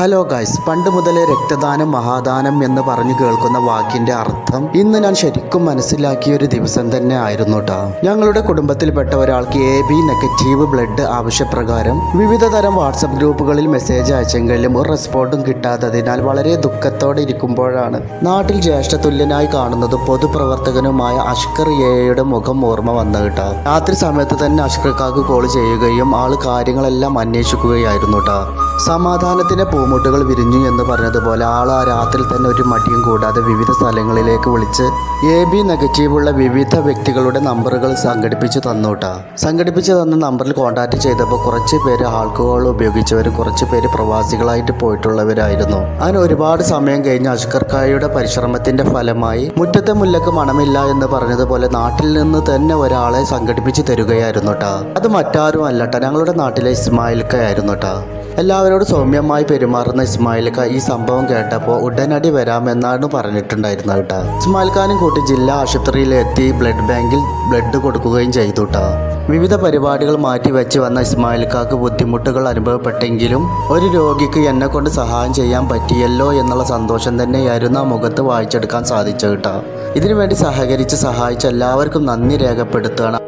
Hello guys പണ്ട് മുതലേ രക്തദാനം മഹാദാനം എന്ന് പറഞ്ഞു കേൾക്കുന്ന വാക്കിന്റെ അർത്ഥം ഇന്ന് ഞാൻ ശരിക്കും മനസ്സിലാക്കിയ ഒരു ദിവസം തന്നെ ആയിരുന്നു കേട്ടോ ഞങ്ങളുടെ കുടുംബത്തിൽപ്പെട്ട ഒരാൾക്ക് എ ബി നെഗറ്റീവ് ബ്ലഡ് ആവശ്യപ്രകാരം വിവിധ തരം വാട്സപ്പ് ഗ്രൂപ്പുകളിൽ മെസ്സേജ് അയച്ചെങ്കിലും ഒരു റെസ്പോണ്ടും കിട്ടാത്തതിനാൽ വളരെ ദുഃഖത്തോടെ ഇരിക്കുമ്പോഴാണ്. നാട്ടിൽ ജ്യേഷ്ഠതുല്യനായി കാണുന്നത് പൊതുപ്രവർത്തകനുമായ അഷ്കർ എയുടെ മുഖം ഓർമ്മ വന്നു കേട്ടോ രാത്രി സമയത്ത് തന്നെ അഷ്കർക്കാക്ക് കോൾ ചെയ്യുകയും ആൾ കാര്യങ്ങളെല്ലാം അന്വേഷിക്കുകയായിരുന്നു കേട്ടോ സമാധാനത്തിന്റെ പൂമുട്ടുകൾ വിരിഞ്ഞു എന്ന് പറഞ്ഞതുപോലെ ആൾ ആ രാത്രി തന്നെ ഒരു മടിയും കൂടാതെ വിവിധ സ്ഥലങ്ങളിലേക്ക് വിളിച്ച് എ ബി നെഗറ്റീവുള്ള വിവിധ വ്യക്തികളുടെ നമ്പറുകൾ സംഘടിപ്പിച്ച് തന്നോട്ടാ. സംഘടിപ്പിച്ച് തന്ന നമ്പറിൽ കോൺടാക്ട് ചെയ്തപ്പോൾ കുറച്ച് പേര് ആൾക്കഹോൾ ഉപയോഗിച്ചവരും കുറച്ച് പേര് പ്രവാസികളായിട്ട് പോയിട്ടുള്ളവരായിരുന്നു. അങ്ങനെ ഒരുപാട് സമയം കഴിഞ്ഞ് അഷ്കർക്കായുടെ പരിശ്രമത്തിന്റെ ഫലമായി മുറ്റത്തെ മുല്ലക്ക് മണമില്ല എന്ന് പറഞ്ഞതുപോലെ നാട്ടിൽ നിന്ന് തന്നെ ഒരാളെ സംഘടിപ്പിച്ച് തരികയായിരുന്നു കേട്ടാ അത് മറ്റാരും അല്ലട്ടാ ഞങ്ങളുടെ നാട്ടിലെ ഇസ്മായിൽക്കായിരുന്നു ട്ടാ എല്ലാവരോടും സൗമ്യമായി പെരുമാറുന്ന ഇസ്മായിൽ ഖാൻ ഈ സംഭവം കേട്ടപ്പോൾ ഉടനടി വരാമെന്നാണ് പറഞ്ഞിട്ടുണ്ടായിരുന്നത് കേട്ടോ. ഇസ്മായിൽ ഖാനും കൂട്ടി ജില്ലാ ആശുപത്രിയിലെത്തി ബ്ലഡ് ബാങ്കിൽ ബ്ലഡ് കൊടുക്കുകയും ചെയ്തു കേട്ടോ. വിവിധ പരിപാടികൾ മാറ്റി വെച്ച് വന്ന ഇസ്മായിൽ ഖാക്ക് ബുദ്ധിമുട്ടുകൾ അനുഭവപ്പെട്ടെങ്കിലും ഒരു രോഗിക്ക് എന്നെ കൊണ്ട് സഹായം ചെയ്യാൻ പറ്റിയല്ലോ എന്നുള്ള സന്തോഷം തന്നെയായിരുന്നു ആ മുഖത്ത് വായിച്ചെടുക്കാൻ സാധിച്ചു കേട്ടോ. ഇതിനുവേണ്ടി സഹകരിച്ച് സഹായിച്ച എല്ലാവർക്കും നന്ദി രേഖപ്പെടുത്തുകയാണ്.